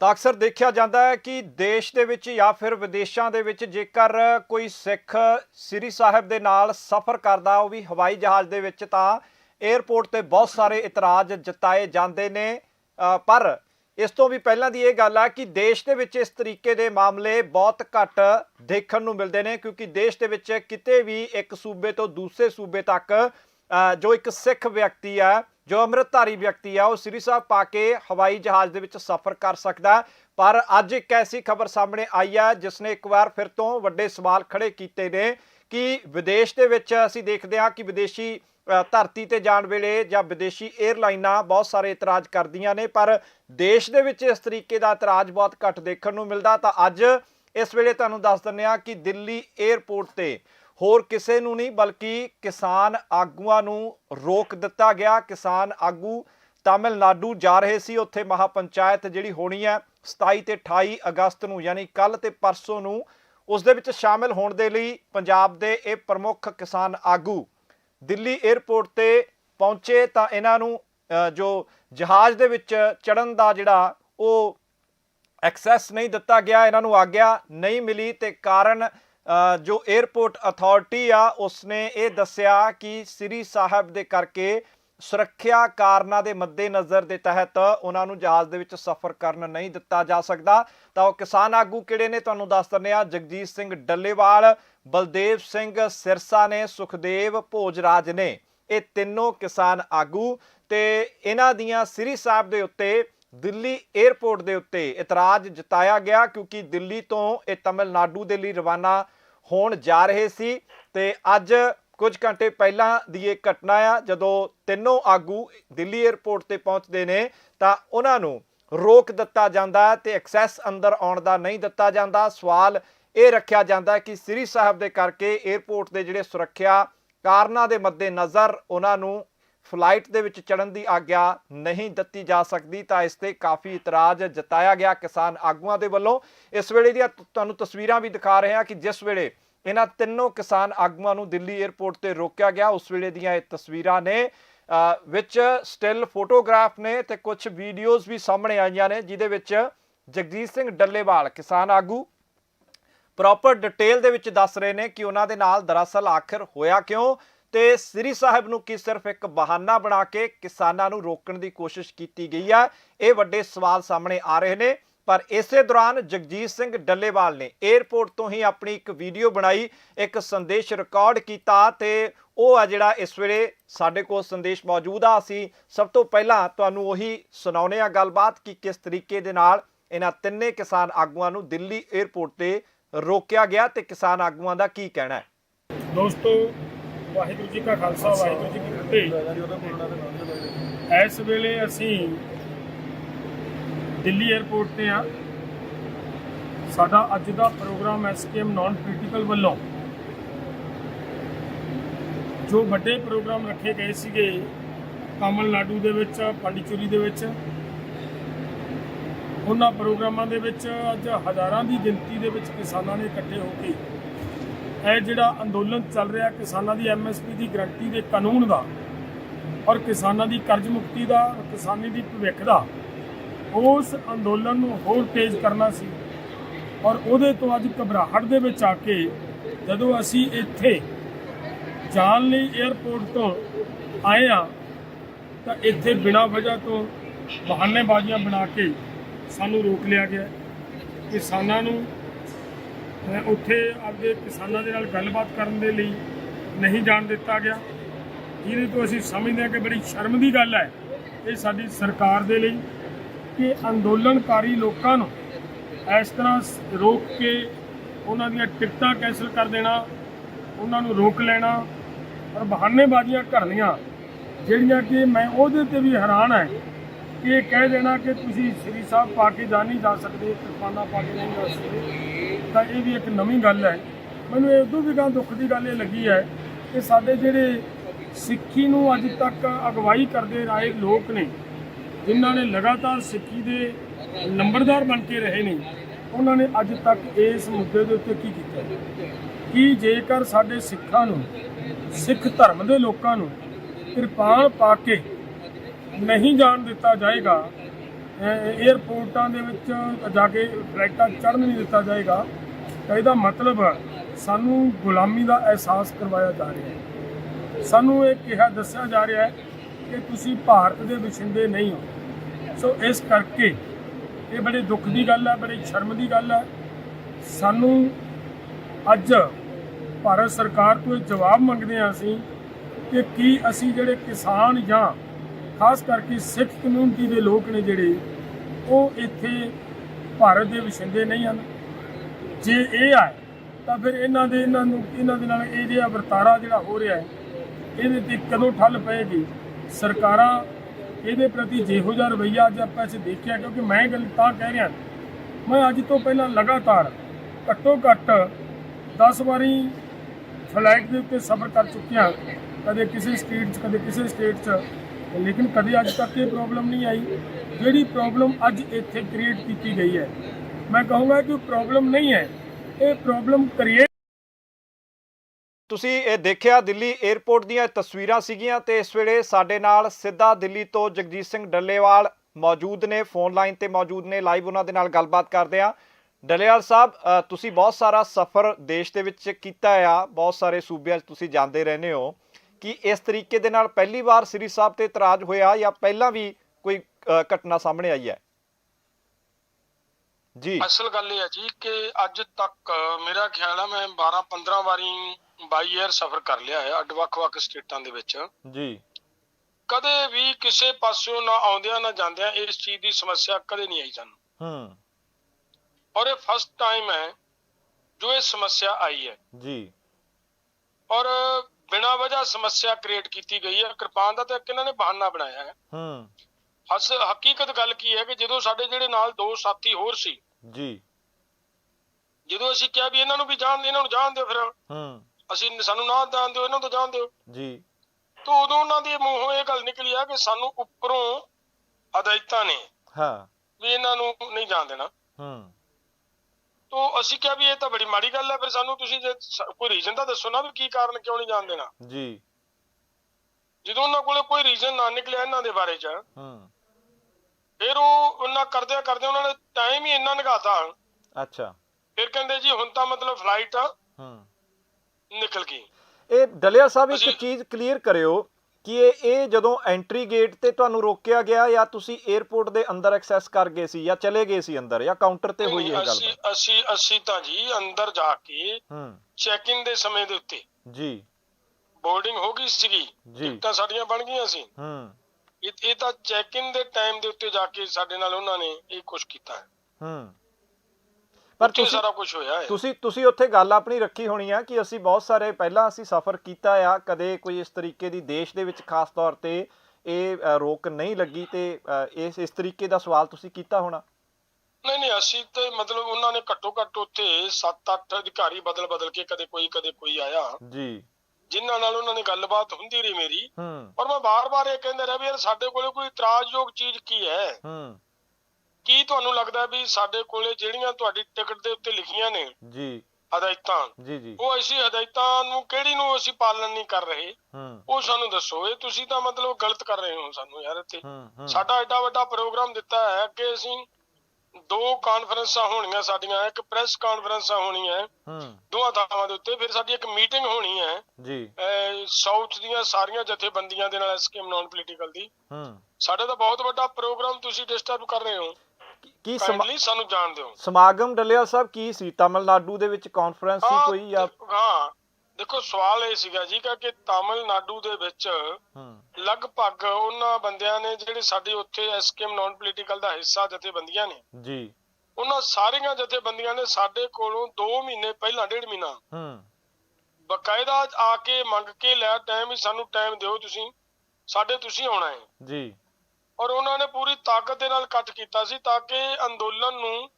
ਤਾਂ ਅਕਸਰ ਦੇਖਿਆ ਜਾਂਦਾ ਹੈ ਕਿ ਦੇਸ਼ ਦੇ ਵਿੱਚ ਜਾਂ ਫਿਰ ਵਿਦੇਸ਼ਾਂ ਦੇ ਵਿੱਚ ਜੇਕਰ ਕੋਈ ਸਿੱਖ ਸ੍ਰੀ ਸਾਹਿਬ ਦੇ ਨਾਲ ਸਫ਼ਰ ਕਰਦਾ, ਉਹ ਵੀ ਹਵਾਈ ਜਹਾਜ਼ ਦੇ ਵਿੱਚ, ਤਾਂ 에ਅਰਪੋਰਟ ਤੇ ਬਹੁਤ ਸਾਰੇ ਇਤਰਾਜ਼ ਜਤਾਏ ਜਾਂਦੇ ਨੇ। ਪਰ ਇਸ ਤੋਂ ਵੀ ਪਹਿਲਾਂ ਦੀ ਇਹ ਗੱਲ ਆ ਕਿ ਦੇਸ਼ ਦੇ ਵਿੱਚ ਇਸ ਤਰੀਕੇ ਦੇ ਮਾਮਲੇ ਬਹੁਤ ਘੱਟ ਦੇਖਣ ਨੂੰ ਮਿਲਦੇ ਨੇ, ਕਿਉਂਕਿ ਦੇਸ਼ ਦੇ ਵਿੱਚ ਕਿਤੇ ਵੀ ਇੱਕ ਸੂਬੇ ਤੋਂ ਦੂਸਰੇ ਸੂਬੇ ਤੱਕ ਜੋ ਇੱਕ ਸਿੱਖ ਵਿਅਕਤੀ ਆ ਜੋ ਅੰਮ੍ਰਿਤਧਾਰੀ ਵਿਅਕਤੀ ਆ, ਉਹ ਸ੍ਰੀ ਸਾਹਿਬ ਪਾ ਕੇ ਹਵਾਈ ਜਹਾਜ਼ ਦੇ ਵਿੱਚ ਸਫ਼ਰ ਕਰ ਸਕਦਾ ਪਰ ਅੱਜ ਇੱਕ ਐਸੀ ਖਬਰ ਸਾਹਮਣੇ ਆਈ ਹੈ ਜਿਸ ਨੇ ਇੱਕ ਵਾਰ ਫਿਰ ਤੋਂ ਵੱਡੇ ਸਵਾਲ ਖੜੇ ਕੀਤੇ ਨੇ ਕਿ ਵਿਦੇਸ਼ ਦੇ ਵਿੱਚ ਅਸੀਂ ਦੇਖਦੇ ਹਾਂ ਕਿ ਵਿਦੇਸ਼ੀ ਧਰਤੀ ਤੇ ਜਾਣ ਵੇਲੇ ਜਾਂ ਵਿਦੇਸ਼ੀ 에ਅਰਲਾਈਨਾਂ ਬਹੁਤ ਸਾਰੇ ਇਤਰਾਜ਼ ਕਰਦੀਆਂ ਨੇ। ਪਰ ਦੇਸ਼ ਦੇ ਵਿੱਚ ਇਸ ਤਰੀਕੇ ਦਾ ਇਤਰਾਜ਼ ਬਹੁਤ ਘੱਟ ਦੇਖਣ ਨੂੰ ਮਿਲਦਾ। ਤਾਂ ਅੱਜ ਇਸ ਵੇਲੇ ਤੁਹਾਨੂੰ ਦੱਸ ਦਿੰਦੇ ਹਾਂ ਕਿ ਦਿੱਲੀ 에ਅਰਪੋਰਟ ਤੇ ਹੋਰ ਕਿਸੇ ਨੂੰ ਨਹੀਂ, ਬਲਕਿ ਕਿਸਾਨ ਆਗੂਆਂ ਨੂੰ ਰੋਕ ਦਿੱਤਾ ਗਿਆ। ਕਿਸਾਨ ਆਗੂ ਤਾਮਿਲਨਾਡੂ ਜਾ ਰਹੇ ਸੀ। ਉੱਥੇ ਮਹਾਪੰਚਾਇਤ ਜਿਹੜੀ ਹੋਣੀ ਹੈ 27 ਤੇ 28 ਅਗਸਤ ਨੂੰ, ਯਾਨੀ ਕੱਲ ਤੇ ਪਰਸੋਂ ਨੂੰ, ਉਸ ਦੇ ਵਿੱਚ ਸ਼ਾਮਿਲ ਹੋਣ ਦੇ ਲਈ ਪੰਜਾਬ ਦੇ ਇਹ ਪ੍ਰਮੁੱਖ ਕਿਸਾਨ ਆਗੂ ਦਿੱਲੀ 에ਅਰਪੋਰਟ ਤੇ ਪਹੁੰਚੇ ਤਾਂ ਇਹਨਾਂ ਨੂੰ ਜੋ ਜਹਾਜ਼ ਦੇ ਵਿੱਚ ਚੜਨ ਦਾ ਜਿਹੜਾ ਉਹ ਐਕਸੈਸ ਨਹੀਂ ਦਿੱਤਾ ਗਿਆ, ਇਹਨਾਂ ਨੂੰ ਆਗਿਆ ਨਹੀਂ ਮਿਲੀ ਤੇ ਕਾਰਨ ਜੋ 에ਅਰਪੋਰਟ ਅਥਾਰਟੀ ਆ, ਉਸਨੇ ਇਹ ਦੱਸਿਆ ਕਿ ਸ੍ਰੀ ਸਾਹਿਬ ਦੇ ਕਰਕੇ ਸੁਰੱਖਿਆ ਕਾਰਨਾਂ ਦੇ ਮੱਦੇਨਜ਼ਰ ਦੇ ਤਹਿਤ ਉਹਨਾਂ ਨੂੰ ਜਹਾਜ਼ ਦੇ ਵਿੱਚ ਸਫ਼ਰ ਕਰਨ ਨਹੀਂ ਦਿੱਤਾ ਜਾ ਸਕਦਾ। ਤਾਂ ਉਹ ਕਿਸਾਨ ਆਗੂ ਕਿਹੜੇ ਨੇ ਤੁਹਾਨੂੰ ਦੱਸ ਦਿੰਦੇ ਆ ਜਗਜੀਤ ਸਿੰਘ ਡੱਲੇਵਾਲ, ਬਲਦੇਵ ਸਿੰਘ ਸਿਰਸਾ ਨੇ, ਸੁਖਦੇਵ ਭੋਜਰਾਜ ਨੇ। ਇਹ ਤਿੰਨੋਂ ਕਿਸਾਨ ਆਗੂ ਤੇ ਇਹਨਾਂ ਦੀਆਂ ਸ੍ਰੀ ਸਾਹਿਬ ਦੇ ਉੱਤੇ, ਦਿੱਲੀ 에ਅਰਪੋਰਟ ਦੇ ਉੱਤੇ ਇਤਰਾਜ਼ ਜਤਾਇਆ ਗਿਆ ਕਿਉਂਕਿ ਦਿੱਲੀ ਤੋਂ ਇਹ ਤਮਿਲਨਾਡੂ ਦੇ ਲਈ ਰਵਾਨਾ ਹੋਣ ਜਾ ਰਹੇ ਸੀ ਤੇ ਅੱਜ ਕੁਝ ਘੰਟੇ ਪਹਿਲਾਂ ਦੀ ਇਹ ਘਟਨਾ ਆ, ਜਦੋਂ ਤਿੰਨੋਂ ਆਗੂ ਦਿੱਲੀ 에ਅਰਪੋਰਟ ਤੇ ਪਹੁੰਚਦੇ ਨੇ, ਤਾਂ ਉਹਨਾਂ ਨੂੰ ਰੋਕ ਦਿੱਤਾ ਜਾਂਦਾ ਹੈ ਤੇ ਐਕਸੈਸ ਅੰਦਰ ਆਉਣ ਦਾ ਨਹੀਂ ਦਿੱਤਾ ਜਾਂਦਾ। ਸਵਾਲ ਇਹ ਰੱਖਿਆ ਜਾਂਦਾ ਕਿ ਸ੍ਰੀ ਸਾਹਿਬ ਦੇ ਕਰਕੇ 에ਅਰਪੋਰਟ ਦੇ ਜਿਹੜੇ ਸੁਰੱਖਿਆ ਕਾਰਨਾਂ ਦੇ ਮੱਦੇ ਨਜ਼ਰ ਉਹਨਾਂ ਨੂੰ ਫਲਾਈਟ ਦੇ ਵਿੱਚ ਚੜਨ ਦੀ ਆਗਿਆ ਨਹੀਂ ਦਿੱਤੀ ਜਾ ਸਕਦੀ, ਤਾਂ ਇਸ ਤੇ ਕਾਫੀ ਇਤਰਾਜ਼ ਜਤਾਇਆ ਗਿਆ ਕਿਸਾਨ ਆਗੂਆਂ ਦੇ ਵੱਲੋਂ। ਇਸ ਵੇਲੇ ਦੀਆਂ ਤੁਹਾਨੂੰ ਤਸਵੀਰਾਂ ਵੀ ਦਿਖਾ ਰਹੇ ਹਾਂ ਕਿ ਜਿਸ ਵੇਲੇ ਇਹਨਾਂ ਤਿੰਨੋਂ ਕਿਸਾਨ ਆਗੂਆਂ ਨੂੰ ਦਿੱਲੀ 에ਅਰਪੋਰਟ ਤੇ ਰੋਕਿਆ ਗਿਆ, ਉਸ ਵੇਲੇ ਦੀਆਂ ਇਹ ਤਸਵੀਰਾਂ ਨੇ ਵਿੱਚ ਸਟਿਲ ਫੋਟੋਗ੍ਰਾਫ ਨੇ ਤੇ ਕੁਝ ਵੀਡੀਓਜ਼ ਵੀ ਸਾਹਮਣੇ ਆਈਆਂ ਨੇ, ਜਿਹਦੇ ਵਿੱਚ ਜਗਜੀਤ ਸਿੰਘ ਡੱਲੇਵਾਲ, ਕਿਸਾਨ ਆਗੂ, ਪ੍ਰੋਪਰ ਡਿਟੇਲ ਦੇ ਵਿੱਚ ਦੱਸ ਰਹੇ ਨੇ ਕਿ ਉਹਨਾਂ ਦੇ ਨਾਲ ਦਰਅਸਲ ਆਖਿਰ ਹੋਇਆ ਕਿਉਂ? ਤੇ ਸ੍ਰੀ ਸਾਹਿਬ ਨੂੰ ਕੀ ਸਿਰਫ ਇੱਕ ਬਹਾਨਾ ਬਣਾ ਕੇ ਕਿਸਾਨਾਂ ਨੂੰ ਰੋਕਣ ਦੀ ਕੋਸ਼ਿਸ਼ ਕੀਤੀ ਗਈ ਹੈ ਇਹ ਵੱਡੇ ਸਵਾਲ ਸਾਹਮਣੇ ਆ ਰਹੇ ਨੇ। ਪਰ ਇਸੇ ਦੌਰਾਨ ਜਗਜੀਤ ਸਿੰਘ ਡੱਲੇਵਾਲ ਨੇ 에ਅਰਪੋਰਟ ਤੋਂ ਹੀ ਆਪਣੀ ਇੱਕ ਵੀਡੀਓ ਬਣਾਈ, ਇੱਕ ਸੰਦੇਸ਼ ਰਿਕਾਰਡ ਕੀਤਾ ਤੇ ਉਹ ਆ ਜਿਹੜਾ ਇਸ ਵੇਲੇ ਸਾਡੇ ਕੋਲ ਸੰਦੇਸ਼ ਮੌਜੂਦ ਆ। ਅਸੀਂ ਸਭ ਤੋਂ ਪਹਿਲਾਂ ਤੁਹਾਨੂੰ ਉਹੀ ਸੁਣਾਉਨੇ ਆ ਗੱਲਬਾਤ ਕਿ ਕਿਸ ਤਰੀਕੇ ਦੇ ਨਾਲ ਇਹਨਾਂ ਤਿੰਨੇ ਕਿਸਾਨ ਆਗੂਆਂ ਨੂੰ ਦਿੱਲੀ 에ਅਰਪੋਰਟ ਤੇ ਰੋਕਿਆ ਗਿਆ ਤੇ ਕਿਸਾਨ ਆਗੂਆਂ ਦਾ ਕੀ ਕਹਿਣਾ ਹੈ? ਦੋਸਤੋ ਵਾਹਿਗੁਰੂ ਜੀ ਕਾ ਖਾਲਸਾ, ਵਾਹਿਗੁਰੂ ਜੀ ਕੀ ਫਤਿਹ। ਇਸ ਵੇਲੇ ਅਸੀਂ ਦਿੱਲੀ 에ਅਰਪੋਰਟ ਤੇ ਆ ਸਾਡਾ ਅੱਜ ਦਾ ਪ੍ਰੋਗਰਾਮ ਐਸਕੇਐਮ ਨਾਨ ਪੋਲੀਟੀਕਲ ਵੱਲੋਂ ਜੋ ਵੱਡੇ ਪ੍ਰੋਗਰਾਮ ਰੱਖੇ ਗਏ ਸੀਗੇ, ਤਾਮਿਲਨਾਡੂ ਦੇ ਵਿੱਚ, ਪਾਂਡੀਚੇਰੀ ਦੇ ਵਿੱਚ, ਉਹਨਾਂ ਪ੍ਰੋਗਰਾਮਾਂ ਦੇ ਵਿੱਚ ਅੱਜ ਹਜ਼ਾਰਾਂ ਦੀ ਗਿਣਤੀ ਦੇ ਵਿੱਚ ਕਿਸਾਨਾਂ ਨੇ ਇਕੱਠੇ ਹੋ ਕੇ ਇਹ ਜਿਹੜਾ ਅੰਦੋਲਨ ਚੱਲ ਰਿਹਾ ਕਿਸਾਨਾਂ ਦੀ ਐਮਐਸਪੀ ਦੀ ਗਰੰਟੀ ਦੇ ਕਾਨੂੰਨ ਦਾ ਔਰ ਕਿਸਾਨਾਂ ਦੀ ਕਰਜ਼ ਮੁਕਤੀ ਦਾ ਔਰ ਕਿਸਾਨੀ ਦੀ ਭਵਿੱਖ ਦਾ, ਉਸ ਅੰਦੋਲਨ ਨੂੰ ਹੋਰ ਤੇਜ਼ ਕਰਨਾ ਸੀ। ਔਰ ਉਹਦੇ ਤੋਂ ਅੱਜ ਘਬਰਾਹਟ ਦੇ ਵਿੱਚ ਆ ਕੇ ਜਦੋਂ ਅਸੀਂ ਇੱਥੇ ਜਾਣ ਲਈ 에ਅਰਪੋਰਟ ਤੋਂ ਆਏ ਆ ਤਾਂ ਇੱਥੇ ਬਿਨਾਂ ਵਜ੍ਹਾ ਤੋਂ ਬਹਾਨੇਬਾਜ਼ੀਆਂ ਬਣਾ ਕੇ ਸਾਨੂੰ ਰੋਕ ਲਿਆ ਗਿਆ। ਕਿਸਾਨਾਂ ਨੂੰ ਉੱਥੇ ਆਪਦੇ ਕਿਸਾਨਾਂ ਦੇ ਨਾਲ ਗੱਲਬਾਤ ਕਰਨ ਦੇ ਲਈ ਨਹੀਂ ਜਾਣ ਦਿੱਤਾ ਗਿਆ। ਜਿਹਦੇ ਤੋਂ ਅਸੀਂ ਸਮਝਦੇ ਹਾਂ ਕਿ ਬੜੀ ਸ਼ਰਮ ਦੀ ਗੱਲ ਹੈ ਇਹ ਸਾਡੀ ਸਰਕਾਰ ਦੇ ਲਈ ਕਿ ਅੰਦੋਲਨਕਾਰੀ ਲੋਕਾਂ ਨੂੰ ਇਸ ਤਰ੍ਹਾਂ ਰੋਕ ਕੇ ਉਹਨਾਂ ਦੀਆਂ ਟਿਕਟਾਂ ਕੈਂਸਲ ਕਰ ਦੇਣਾ, ਉਹਨਾਂ ਨੂੰ ਰੋਕ ਲੈਣਾ ਔਰ ਬਹਾਨੇਬਾਜ਼ੀਆਂ ਕਰਨੀਆਂ, ਜਿਹੜੀਆਂ ਕਿ ਮੈਂ ਉਹਦੇ ਤੇ ਵੀ ਹੈਰਾਨ ਹੈ ਇਹ ਕਹਿ ਦੇਣਾ ਕਿ ਤੁਸੀਂ ਸ੍ਰੀ ਸਾਹਿਬ ਪਾ ਕੇ ਜਾ ਨਹੀਂ ਜਾ ਸਕਦੇ, ਕਿਰਪਾਨਾਂ ਪਾ ਕੇ ਨਹੀਂ ਜਾ ਸਕਦੇ। ਤਾਂ ਇਹ ਵੀ ਇੱਕ ਨਵੀਂ ਗੱਲ ਹੈ। ਮੈਨੂੰ ਇਹ ਉਦੋਂ ਵੀ ਗਾਂ ਦੁੱਖ ਦੀ ਗੱਲ ਇਹ ਲੱਗੀ ਹੈ ਕਿ ਸਾਡੇ ਜਿਹੜੇ ਸਿੱਖੀ ਨੂੰ ਅੱਜ ਤੱਕ ਅਗਵਾਈ ਕਰਦੇ ਰਾਏ ਲੋਕ ਨੇ, ਜਿਨ੍ਹਾਂ ਨੇ ਲਗਾਤਾਰ ਸਿੱਖੀ ਦੇ ਨੰਬਰਦਾਰ ਬਣ ਕੇ ਰਹੇ ਨੇ, ਉਹਨਾਂ ਨੇ ਅੱਜ ਤੱਕ ਇਸ ਮੁੱਦੇ ਦੇ ਉੱਤੇ ਕੀ ਕੀਤਾ? ਕਿ ਜੇਕਰ ਸਾਡੇ ਸਿੱਖਾਂ ਨੂੰ, ਸਿੱਖ ਧਰਮ ਦੇ ਲੋਕਾਂ ਨੂੰ ਕਿਰਪਾਨ ਪਾ ਕੇ ਨਹੀਂ ਜਾਣ ਦਿੱਤਾ ਜਾਏਗਾ ਇਹ 에ਅਰਪੋਰਟਾਂ ਦੇ ਵਿੱਚ ਜਾ ਕੇ ਫਲਾਈਟਾਂ ਚੜ੍ਹਨ ਨਹੀਂ ਦਿੱਤਾ ਜਾਏਗਾ, ਤਾਂ ਇਹਦਾ ਮਤਲਬ ਸਾਨੂੰ ਗੁਲਾਮੀ ਦਾ ਅਹਿਸਾਸ ਕਰਵਾਇਆ ਜਾ ਰਿਹਾ ਹੈ। ਸਾਨੂੰ ਇਹ ਕਿਹਾ, ਦੱਸਿਆ ਜਾ ਰਿਹਾ ਹੈ ਕਿ ਤੁਸੀਂ ਭਾਰਤ ਦੇ ਵਸਿੰਦੇ ਨਹੀਂ ਹੋ। ਸੋ ਇਸ ਕਰਕੇ ਇਹ ਬੜੇ ਦੁੱਖ ਦੀ ਗੱਲ ਹੈ, ਬੜੀ ਸ਼ਰਮ ਦੀ ਗੱਲ ਹੈ। ਸਾਨੂੰ ਅੱਜ ਭਾਰਤ ਸਰਕਾਰ ਤੋਂ ਇਹ ਜਵਾਬ ਮੰਗਦੇ ਹਾਂ ਅਸੀਂ ਕਿ ਕੀ ਅਸੀਂ ਜਿਹੜੇ ਕਿਸਾਨ ਜਾਂ ਖਾਸ ਕਰਕੇ ਸਿੱਖ ਕਮਿਊਨਿਟੀ ਦੇ ਲੋਕ ਨੇ ਜਿਹੜੇ, ਉਹ ਇੱਥੇ ਭਾਰਤ ਦੇ ਵਸਿੰਦੇ ਨਹੀਂ ਹਨ। ਜੇ ਇਹ ਆ ਤਾਂ ਫਿਰ ਇਹਨਾਂ ਦੇ, ਇਹਨਾਂ ਨੂੰ, ਇਹਨਾਂ ਦੇ ਨਾਲ ਇਹ ਜਿਹੜਾ ਵਰਤਾਰਾ ਜਿਹੜਾ ਹੋ ਰਿਹਾ ਹੈ, ਇਹਦੇ ਤੇ ਕਦੋਂ ਠੱਲ ਪਏਗੀ? ਸਰਕਾਰਾਂ ਇਹਦੇ ਪ੍ਰਤੀ ਜਿਹੋ ਜਿਹਾ ਰਵੱਈਆ ਅੱਜ ਆਪਾਂ ਇੱਥੇ ਦੇਖਿਆ, ਕਿਉਂਕਿ ਮੈਂ ਇਹ ਗੱਲ ਤਾਂ ਕਹਿ ਰਿਹਾ, ਮੈਂ ਅੱਜ ਤੋਂ ਪਹਿਲਾਂ ਲਗਾਤਾਰ ਘੱਟੋ ਘੱਟ 10 ਵਾਰੀ ਫਲਾਈਟ ਦੇ ਉੱਤੇ ਸਫ਼ਰ ਕਰ ਚੁੱਕਿਆ। ਕਦੇ ਕਿਸੇ ਸਟੇਟ 'ਚ, ਕਦੇ ਕਿਸੇ ਸਟੇਟ 'ਚ। ਲੇਕਿਨ ਕਦੇ ਅੱਜ ਤੱਕ ਇਹ ਪ੍ਰੋਬਲਮ ਨਹੀਂ ਆਈ। ਜਿਹੜੀ ਪ੍ਰੋਬਲਮ ਅੱਜ ਇੱਥੇ ਕ੍ਰੀਏਟ ਕੀਤੀ ਗਈ ਹੈ। ਮੈਂ ਕਹੂੰਗਾ ਕਿ ਪ੍ਰੋਬਲਮ ਨਹੀਂ ਹੈ। ਇਹ ਪ੍ਰੋਬਲਮ ਕ੍ਰੀਏਟ ਤੁਸੀਂ ਇਹ ਦੇਖਿਆ, ਦਿੱਲੀ 에ਅਰਪੋਰਟ ਦੀਆਂ ਤਸਵੀਰਾਂ ਸੀਗੀਆਂ ਤੇ ਇਸ ਵੇਲੇ ਸਾਡੇ ਨਾਲ ਸਿੱਧਾ ਦਿੱਲੀ ਤੋਂ ਜਗਜੀਤ ਸਿੰਘ ਡੱਲੇਵਾਲ ਮੌਜੂਦ ਨੇ। ਫੋਨ ਲਾਈਨ ਤੇ ਮੌਜੂਦ ਨੇ ਲਾਈਵ ਉਹਨਾਂ ਦੇ ਨਾਲ ਗੱਲਬਾਤ ਕਰਦੇ ਆ ਡੱਲੇਵਾਲ ਸਾਹਿਬ ਤੁਸੀਂ ਬਹੁਤ ਸਾਰਾ ਸਫ਼ਰ ਦੇਸ਼ ਦੇ ਵਿੱਚ ਕੀਤਾ ਆ। ਬਹੁਤ ਸਾਰੇ ਸੂਬਿਆਂ 'ਚ ਤੁਸੀਂ ਜਾਂਦੇ ਰਹਿੰਦੇ ਹੋ। ਕਿ ਇਸ ਤਰੀਕੇ ਦੇ ਨਾਲ ਪਹਿਲੀ ਵਾਰ ਸ੍ਰੀ ਸਾਹਿਬ ਤੇ ਇਤਰਾਜ਼ ਹੋਇਆ ਜਾਂ ਪਹਿਲਾਂ ਵੀ ਕੋਈ ਘਟਨਾ ਸਾਹਮਣੇ ਆਈ ਹੈ? ਜੀ। ਅਸਲ ਗੱਲ ਇਹ ਹੈ ਜੀ ਕਿ ਅੱਜ ਤੱਕ ਮੇਰਾ ਖਿਆਲ ਆ ਮੈਂ 12 15 ਵਾਰੀ ਬਾਈ 에ਅਰ ਸਫ਼ਰ ਕਰ ਲਿਆ ਹੈ ਅੱਡ ਵੱਖ-ਵੱਖ ਸਟੇਟਾਂ ਦੇ ਵਿੱਚ। ਜੀ। ਕਦੇ ਵੀ ਕਿਸੇ ਪਾਸਿਓਂ ਨਾ ਆਉਂਦਿਆਂ ਨਾ ਜਾਂਦਿਆਂ ਇਸ ਚੀਜ਼ ਦੀ ਸਮੱਸਿਆ ਕਦੇ ਨਹੀਂ ਆਈ ਸਾਨੂੰ। ਹੂੰ। ਔਰ ਇਹ ਫਸਟ ਟਾਈਮ ਹੈ ਜੋ ਇਹ ਸਮੱਸਿਆ ਆਈ ਹੈ। ਜੀ। ਔਰ ਬਿਨਾਂ ਵਜ੍ਹਾ ਸਮੱਸਿਆ ਕ੍ਰੀਏਟ ਕੀਤੀ ਗਈ ਹੈ। ਕਿਰਪਾਨ ਦਾ ਤਾਂ ਇੱਕ ਇਹਨਾਂ ਨੇ ਬਹਾਨਾ ਬਣਾਇਆ ਹੈ। ਹੂੰ। ਹਸ ਹਕੀਕਤ ਗੱਲ ਕੀ ਹੈ ਕਿ ਜਦੋਂ ਸਾਡੇ ਜਿਹੜੇ ਨਾਲ ਦੋ ਸਾਥੀ ਹੋਰ ਸੀ ਜੀ। ਜਦੋਂ ਅਸੀਂ ਕਿਹਾ ਵੀ ਇਹਨਾਂ ਨੂੰ ਵੀ ਜਾਣ ਇਹਨਾਂ ਨੂੰ ਜਾਣ ਦਿਓ ਫਿਰ। ਹੂੰ। ਅਸੀਂ ਸਾਨੂੰ ਨਾ ਜਾਣ ਦਿਓ ਇਹਨਾਂ ਨੂੰ ਜਾਣ ਦਿਓ। ਜੀ। ਤਾਂ ਉਦੋਂ ਉਹਨਾਂ ਦੇ ਮੂੰਹੋਂ ਇਹ ਗੱਲ ਨਿਕਲੀ ਆ ਕਿ ਸਾਨੂੰ ਉੱਪਰੋਂ ਹਦਾਇਤਾਂ ਨੇ ਹਾਂ। ਵੀ ਇਹਨਾਂ ਨੂੰ ਨਹੀਂ ਜਾਣ ਦੇਣਾ। ਹੂੰ। ਤਾਂ ਅਸੀਂ ਕਿਹਾ ਵੀ ਇਹ ਤਾਂ ਬੜੀ ਮਾੜੀ ਗੱਲ ਹੈ ਫਿਰ ਸਾਨੂੰ ਤੁਸੀਂ ਜੇ ਸ- ਕੋਈ ਰੀਜ਼ਨ ਤਾਂ ਦੱਸੋ ਨਾ ਵੀ ਕੀ ਕਾਰਨ ਕਿਉਂ ਨਹੀਂ ਜਾਣ ਦੇਣਾ। ਜੀ। ਜਦੋਂ ਉਹਨਾਂ ਕੋਲੇ ਕੋਈ ਰੀਜ਼ਨ ਨਾ ਨਿਕਲਿਆ ਇਹਨਾਂ ਦੇ ਬਾਰੇ ਚ ਹੂੰ। ਫਿਰ ਉਹ ਉਹਨਾਂ ਕਰਦਿਆਂ ਕਰਦਿਆਂ ਉਹਨਾਂ ਨੇ ਟਾਈਮ ਹੀ ਇੰਨਾ ਨਿਗਾਤਾ ਅੱਛਾ। ਫਿਰ ਕਹਿੰਦੇ ਜੀ ਹੁਣ ਤਾਂ ਮਤਲਬ ਫਲਾਈਟ ਹੂੰ। ਨਿਕਲ ਗਈ। ਇਹ ਡਲਿਆ ਸਾਹਿਬ ਇੱਕ ਅਸੀਂ- ਚੀਜ਼ ਕਲੀਅਰ ਕਰਿਓ ਕਿ ਇਹ ਜਦੋਂ ਐਂਟਰੀ ਗੇਟ ਤੇ ਤੁਹਾਨੂੰ ਰੋਕਿਆ ਗਿਆ ਜਾਂ ਤੁਸੀਂ 에ਅਰਪੋਰਟ ਦੇ ਅੰਦਰ ਐਕਸੈਸ ਕਰ ਗਏ ਸੀ ਜਾਂ ਚਲੇ ਗਏ ਸੀ ਅੰਦਰ ਜਾਂ ਕਾਊਂਟਰ ਤੇ ਹੋਈ ਇਹ ਗੱਲ ਅਸੀਂ ਅਸੀਂ ਤਾਂ ਜੀ ਅੰਦਰ ਜਾ ਕੇ ਹੂੰ। ਚੈੱਕ ਇਨ ਦੇ ਸਮੇਂ ਦੇ ਉੱਤੇ ਜੀ। ਬੋਰਡਿੰਗ ਹੋ ਗਈ ਸੀਗੀ। ਜੀ। ਤਾਂ ਸਾਡੀਆਂ ਬਣ ਗਈਆਂ ਸੀ। ਹੂੰ। ਇਹ ਇਹ ਤਾਂ ਚੈੱਕ ਇਨ ਦੇ ਟਾਈਮ ਦੇ ਉੱਤੇ ਜਾ ਕੇ ਸਾਡੇ ਨਾਲ ਉਹਨਾਂ ਨੇ ਇਹ ਕੁਝ ਕੀਤਾ। ਹੈ ਹੂੰ। ਪਰ ਤੁਸੀਂ ਸਾਰਾ ਕੁਝ ਹੋਇਆ ਹੈ। ਤੁਸੀਂ ਤੁਸੀਂ ਉੱਥੇ ਗੱਲ ਆਪਣੀ ਰੱਖੀ ਹੋਣੀ ਆ ਕਿ ਅਸੀਂ ਬਹੁਤ ਸਾਰੇ ਪਹਿਲਾਂ ਅਸੀਂ ਸਫ਼ਰ ਕੀਤਾ ਆ ਕਦੇ ਕੋਈ ਇਸ ਤਰੀਕੇ ਦੀ ਦੇਸ਼ ਦੇ ਵਿੱਚ ਖਾਸ ਤੌਰ ਤੇ ਇਹ ਰੋਕ ਨਹੀਂ ਲੱਗੀ ਤੇ ਇਸ ਇਸ ਤਰੀਕੇ ਦਾ ਸਵਾਲ ਤੁਸੀਂ ਕੀਤਾ ਹੋਣਾ? ਨਹੀਂ ਨਹੀਂ ਅਸੀਂ ਤੇ ਮਤਲਬ ਉਹਨਾਂ ਨੇ ਘੱਟੋ ਘੱਟ ਉੱਥੇ 7-8 ਅਧਿਕਾਰੀ ਬਦਲ ਬਦਲ ਕੇ ਕਦੇ ਕੋਈ ਕਦੇ ਕੋਈ ਆਇਆ। ਜੀ। ਜਿਨ੍ਹਾਂ ਨਾਲ ਉਹਨਾਂ ਨੇ ਗੱਲਬਾਤ ਹੁੰਦੀ ਰਹੀ ਮੇਰੀ। ਪਰ ਮੈਂ ਬਾਰ-ਬਾਰ ਇਹ ਕਹਿੰਦਾ ਰਿਹਾ ਵੀ ਯਾਰ ਸਾਡੇ ਕੋਲੇ ਕੋਈ ਇਤਰਾਜ਼ਯੋਗ ਚੀਜ਼ ਕੀ ਹੈ? ਹੂੰ। ਕੀ ਤੁਹਾਨੂੰ ਲੱਗਦਾ ਵੀ ਸਾਡੇ ਕੋਲੇ ਜਿਹੜੀਆਂ ਤੁਹਾਡੀ ਟਿਕਟ ਦੇ ਉੱਤੇ ਲਿਖੀਆਂ ਨੇ ਜੀ। ਹਦਾਇਤਾਂ? ਜੀ ਜੀ। ਉਹ ਅਸੀਂ ਹਦਾਇਤਾਂ ਨੂੰ ਕਿਹੜੀ ਨੂੰ ਅਸੀਂ ਪਾਲਣ ਨਹੀਂ ਕਰ ਰਹੇ? ਹੂੰ। ਉਹ ਸਾਨੂੰ ਦੱਸੋ। ਇਹ ਤੁਸੀਂ ਤਾਂ ਮਤਲਬ ਗਲਤ ਕਰ ਰਹੇ ਹੋ ਸਾਨੂੰ ਯਾਰ ਇੱਥੇ। ਹੂੰ ਹੂੰ। ਸਾਡਾ ਐਡਾ ਵੱਡਾ ਪ੍ਰੋਗਰਾਮ ਦਿੱਤਾ ਹੈ ਕਿ ਅਸੀਂ ਦੋ ਕਾਨਫਰੰਸਾਂ ਹੋਣੀਆਂ ਸਾਡੀਆਂ ਇੱਕ ਪ੍ਰੈਸ ਕਾਨਫਰੰਸਾਂ ਹੋਣੀਆਂ ਹੂੰ। ਦੋਹਾਂ ਥਾਵਾਂ ਦੇ ਉੱਤੇ। ਫਿਰ ਸਾਡੀ ਇੱਕ ਮੀਟਿੰਗ ਹੋਣੀ ਹੈ। ਜੀ। ਸਾਊਥ ਦੀਆਂ ਸਾਰੀਆਂ ਜਥੇਬੰਦੀਆਂ ਦੇ ਨਾਲ ਸਕੀਮ ਨਾਨ ਪੋਲੀਟੀਕਲ ਦੀ। ਹੂੰ। ਸਾਡਾ ਤਾਂ ਬਹੁਤ ਵੱਡਾ ਪ੍ਰੋਗਰਾਮ ਤੁਸੀਂ ਡਿਸਟਰਬ ਕਰ ਰਹੇ ਹੋ। ਕੀ- ਸਮਾ- ਕਾਈਂਡਲੀ ਸਾਨੂੰ ਜਾਣ ਦਿਓ। ਸਮਾਗਮ ਡਲਿਆ ਸਾਹਿਬ ਕੀ ਸੀ? ਤਮਿਲਨਾਡੂ ਦੇ ਵਿੱਚ ਕਾਨਫਰੰਸ ਸੀ ਹਾਂ, ਕੋਈ ਜਾਂ ਹਾਂ। ਦੇਖੋ ਸਵਾਲ ਇਹ ਸੀਗਾ ਜੀ ਕਿ ਕਿ ਤਾਮਿਲਨਾਡੂ ਦੇ ਵਿੱਚ ਹੂੰ। ਲਗਭਗ ਉਹਨਾਂ ਬੰਦਿਆਂ ਨੇ ਜਿਹੜੇ ਸਾਡੇ ਉੱਥੇ ਐਸਕੇਐਮ ਨਾਨ ਪੋਲੀਟੀਕਲ ਦਾ ਹਿੱਸਾ ਜਥੇਬੰਦੀਆਂ ਨੇ ਜੀ। ਉਹਨਾਂ ਸਾਰੀਆਂ ਜਥੇਬੰਦੀਆਂ ਨੇ ਸਾਡੇ ਕੋਲੋਂ 2 ਮਹੀਨੇ ਪਹਿਲਾਂ ਡੇਢ ਮਹੀਨਾ ਹੂੰ। ਬਕਾਇਦਾ ਆ ਕੇ ਮੰਗ ਕੇ ਲਿਆ ਟਾਈਮ ਹੀ ਸਾਨੂੰ ਟਾਈਮ ਦਿਓ ਤੁਸੀਂ। ਸਾਡੇ ਤੁਸੀਂ ਆਉਣਾ ਹੈ। ਜੀ। ਔਰ ਉਹਨਾਂ ਨੇ ਪੂਰੀ ਤਾਕਤ ਦੇ ਨਾਲ ਕੱਟ ਕੀਤਾ ਸੀ ਤਾਂ ਕਿ ਅੰਦੋਲਨ ਨੂੰ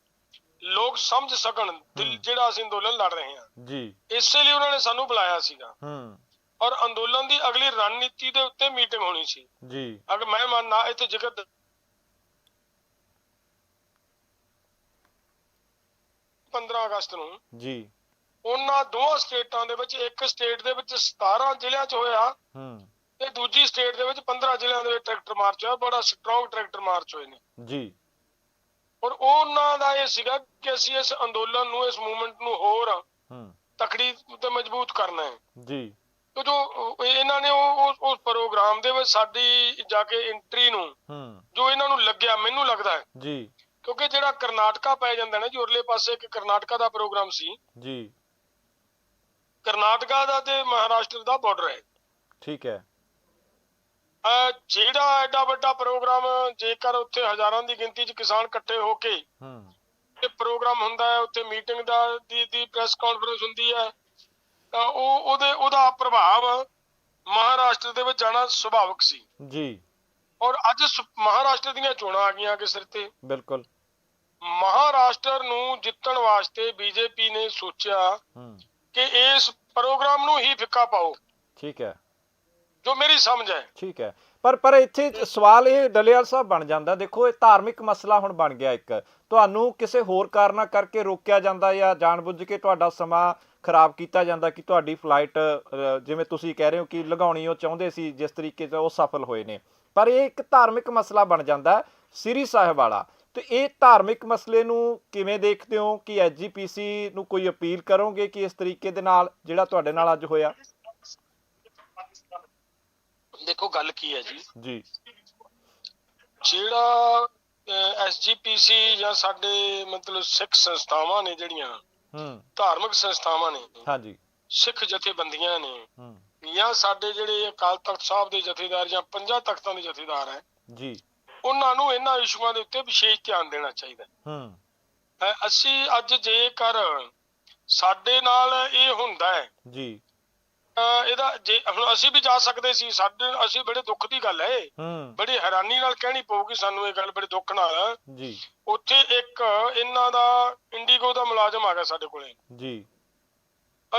ਲੋਕ ਸਮਝ ਸਕਣ ਦਿਲ ਜਿਹੜਾ ਅਸੀਂ ਅੰਦੋਲਨ ਲੜ ਰਹੇ ਹਾਂ। ਜੀ। ਇਸੇ ਲਈ ਉਹਨਾਂ ਨੇ ਸਾਨੂੰ ਬੁਲਾਇਆ ਸੀਗਾ। ਹੂੰ। ਔਰ ਅੰਦੋਲਨ ਦੀ ਅਗਲੀ ਰਣਨੀਤੀ ਦੇ ਉੱਤੇ ਮੀਟਿੰਗ ਹੋਣੀ ਸੀ। ਜੀ। ਅਗਰ ਮੈਂ ਮੰਨਣਾ ਇੱਥੇ ਜ਼ਿਕਰ ਦ- 15 ਅਗਸਤ ਨੂੰ ਜੀ। ਉਹਨਾਂ ਦੋਹਾਂ ਸਟੇਟਾਂ ਦੇ ਵਿੱਚ ਇੱਕ ਸਟੇਟ ਦੇ ਵਿੱਚ 17 ਜ਼ਿਲ੍ਹਿਆਂ 'ਚ ਹੋਇਆ। ਹੂੰ। ਦੂਜੀ ਸਟੇਟ ਦੇ ਵਿੱਚ 15 ਜ਼ਿਲ੍ਹਿਆਂ ਦੇ ਵਿੱਚ ਟਰੈਕਟਰ ਮਾਰਚ ਹੋਇਆ ਬੜਾ ਸਟਰੋਂਗ ਟਰੈਕਟਰ ਮਾਰਚ ਹੋਏ ਨੇ। ਜੀ। ਔਰ ਉਹਨਾਂ ਦਾ ਇਹ ਸੀਗਾ ਕਿ ਅਸੀਂ ਇਸ ਅੰਦੋਲਨ ਨੂੰ ਇਸ ਮੂਵਮੈਂਟ ਨੂੰ ਹੋਰ ਹੂੰ। ਤਕੜੀ ਤੇ ਮਜ਼ਬੂਤ ਕਰਨਾ ਹੈ। ਜੀ। ਤੇ ਜੋ ਇਹਨਾਂ ਨੇ ਉਹ ਉਸ- ਉਸ ਪ੍ਰੋਗਰਾਮ ਦੇ ਵਿੱਚ ਸਾਡੀ ਜਾ ਕੇ ਐਂਟਰੀ ਨੂੰ ਹੂੰ। ਜੋ ਇਹਨਾਂ ਨੂੰ ਲੱਗਿਆ ਮੈਨੂੰ ਲੱਗਦਾ ਹੈ। ਜੀ। ਕਿਉਂਕਿ ਜਿਹੜਾ ਕਰਨਾਟਕਾ ਪੈ ਜਾਂਦਾ ਨਾ ਜੀ ਉਰਲੇ ਪਾਸੇ ਇੱਕ ਕਰਨਾਟਕਾ ਦਾ ਪ੍ਰੋਗਰਾਮ ਸੀ। ਜੀ। ਕਰਨਾਟਕਾ ਦਾ ਤੇ ਮਹਾਰਾਸ਼ਟਰ ਦਾ ਬਾਰਡਰ ਹੈ। ਠੀਕ ਹੈ। ਜਿਹੜਾ ਐਡਾ ਵੱਡਾ ਪ੍ਰੋਗਰਾਮ ਜੇਕਰ ਉੱਥੇ ਹਜ਼ਾਰਾਂ ਦੀ ਗਿਣਤੀ 'ਚ ਕਿਸਾਨ ਇਕੱਠੇ ਹੋ ਕੇ ਹੂੰ। ਇਹ ਪ੍ਰੋਗਰਾਮ ਹੁੰਦਾ ਹੈ ਉੱਥੇ ਮੀਟਿੰਗ ਦਾ ਦੀ ਦੀ ਪ੍ਰੈਸ ਕਾਨਫਰੰਸ ਹੁੰਦੀ ਹੈ ਤਾਂ ਉਹ ਉਹਦੇ ਉਹਦਾ ਪ੍ਰਭਾਵ ਮਹਾਰਾਸ਼ਟਰ ਦੇ ਵਿੱਚ ਜਾਣਾ ਸੁਭਾਵਿਕ ਸੀ। ਜੀ। ਔਰ ਅੱਜ ਮਹਾਰਾਸ਼ਟਰ ਦੀਆਂ ਚੋਣਾਂ ਆ ਗਈਆਂ ਕਿ ਸਿਰ ਤੇ। ਬਿਲਕੁਲ। ਮਹਾਰਾਸ਼ਟਰ ਨੂੰ ਜਿੱਤਣ ਵਾਸਤੇ ਬੀਜੇਪੀ ਨੇ ਸੋਚਿਆ ਕਿ ਇਸ ਪ੍ਰੋਗਰਾਮ ਨੂੰ ਹੀ ਫਿੱਕਾ ਪਾਓ। ਠੀਕ ਹੈ। ਜੋ ਮੇਰੀ ਸਮਝ ਹੈ। ਠੀਕ ਹੈ। ਪਰ ਪਰ ਇੱਥੇ ਸਵਾਲ ਇਹ ਡਲੇਵਾਲ ਸਾਹਿਬ ਬਣ ਜਾਂਦਾ। ਦੇਖੋ, ਇਹ ਧਾਰਮਿਕ ਮਸਲਾ ਹੁਣ ਬਣ ਗਿਆ ਇੱਕ। ਤੁਹਾਨੂੰ ਕਿਸੇ ਹੋਰ ਕਾਰਨਾਂ ਕਰਕੇ ਰੋਕਿਆ ਜਾਂਦਾ ਜਾਂ ਜਾਣਬੁੱਝ ਕੇ ਤੁਹਾਡਾ ਸਮਾਂ ਖਰਾਬ ਕੀਤਾ ਜਾਂਦਾ ਕਿ ਤੁਹਾਡੀ ਫਲਾਈਟ ਜਿਵੇਂ ਤੁਸੀਂ ਕਹਿ ਰਹੇ ਹੋ ਕਿ ਲਗਾਉਣੀ ਉਹ ਚਾਹੁੰਦੇ ਸੀ, ਜਿਸ ਤਰੀਕੇ ਤੇ ਉਹ ਸਫਲ ਹੋਏ ਨੇ। ਪਰ ਇਹ ਇੱਕ ਧਾਰਮਿਕ ਮਸਲਾ ਬਣ ਜਾਂਦਾ ਸ੍ਰੀ ਸਾਹਿਬ ਵਾਲਾ। ਤੇ ਇਹ ਧਾਰਮਿਕ ਮਸਲੇ ਨੂੰ ਕਿਵੇਂ ਦੇਖਦੇ ਹੋ ਕਿ ਐਸਜੀਪੀਸੀ ਨੂੰ ਕੋਈ ਅਪੀਲ ਕਰੋਗੇ ਕਿ ਇਸ ਤਰੀਕੇ ਦੇ ਨਾਲ ਜਿਹੜਾ ਤੁਹਾਡੇ ਨਾਲ ਅੱਜ ਹੋਇਆ? ਦੇਖੋ ਗੱਲ ਕੀ ਹੈ ਜੀ। ਜੀ। ਜਿਹੜਾ ਐਸਜੀਪੀਸੀ ਜਾਂ ਸਾਡੇ ਮਤਲਬ ਸਿੱਖ ਸੰਸਥਾਵਾਂ ਨੇ ਜਿਹੜੀਆਂ ਹੂੰ। ਧਾਰਮਿਕ ਸੰਸਥਾਵਾਂ ਨੇ ਹਾਂਜੀ। ਸਿੱਖ ਜਥੇਬੰਦੀਆਂ ਨੇ ਹੂੰ। ਜਾਂ ਸਾਡੇ ਜਿਹੜੇ ਅਕਾਲ ਤਖਤ ਸਾਹਿਬ ਦੇ ਜਥੇਦਾਰ ਜਾਂ ਪੰਜਾਂ ਤਖਤਾਂ ਦੇ ਜਥੇਦਾਰ ਹੈ ਜੀ। ਉਹਨਾਂ ਨੂੰ ਇਹਨਾਂ ਇਸ਼ੂਆਂ ਦੇ ਉੱਤੇ ਵਿਸ਼ੇਸ਼ ਧਿਆਨ ਦੇਣਾ ਚਾਹੀਦਾ ਹੂੰ। ਅਸੀਂ ਅੱਜ ਜੇਕਰ ਸਾਡੇ ਨਾਲ ਇਹ ਹੁੰਦਾ ਹੈ ਜੀ। ਇਹਦਾ ਜੇ ਹੁਣ ਅਸੀਂ ਵੀ ਜਾ ਸਕਦੇ ਸੀ ਸਾਡੇ ਅਸੀਂ ਬੜੇ ਦੁੱਖ ਦੀ ਗੱਲ ਹੈ ਇਹ। ਹੂੰ। ਬੜੀ ਹੈਰਾਨੀ ਨਾਲ ਕਹਿਣੀ ਪਊਗੀ ਸਾਨੂੰ ਇਹ ਗੱਲ ਬੜੇ ਦੁੱਖ ਨਾਲ। ਜੀ। ਉੱਥੇ ਇੱਕ ਇਹਨਾਂ ਦਾ ਇੰਡੀਗੋ ਦਾ ਮੁਲਾਜ਼ਮ ਆ ਗਿਆ ਸਾਡੇ ਕੋਲੇ। ਜੀ।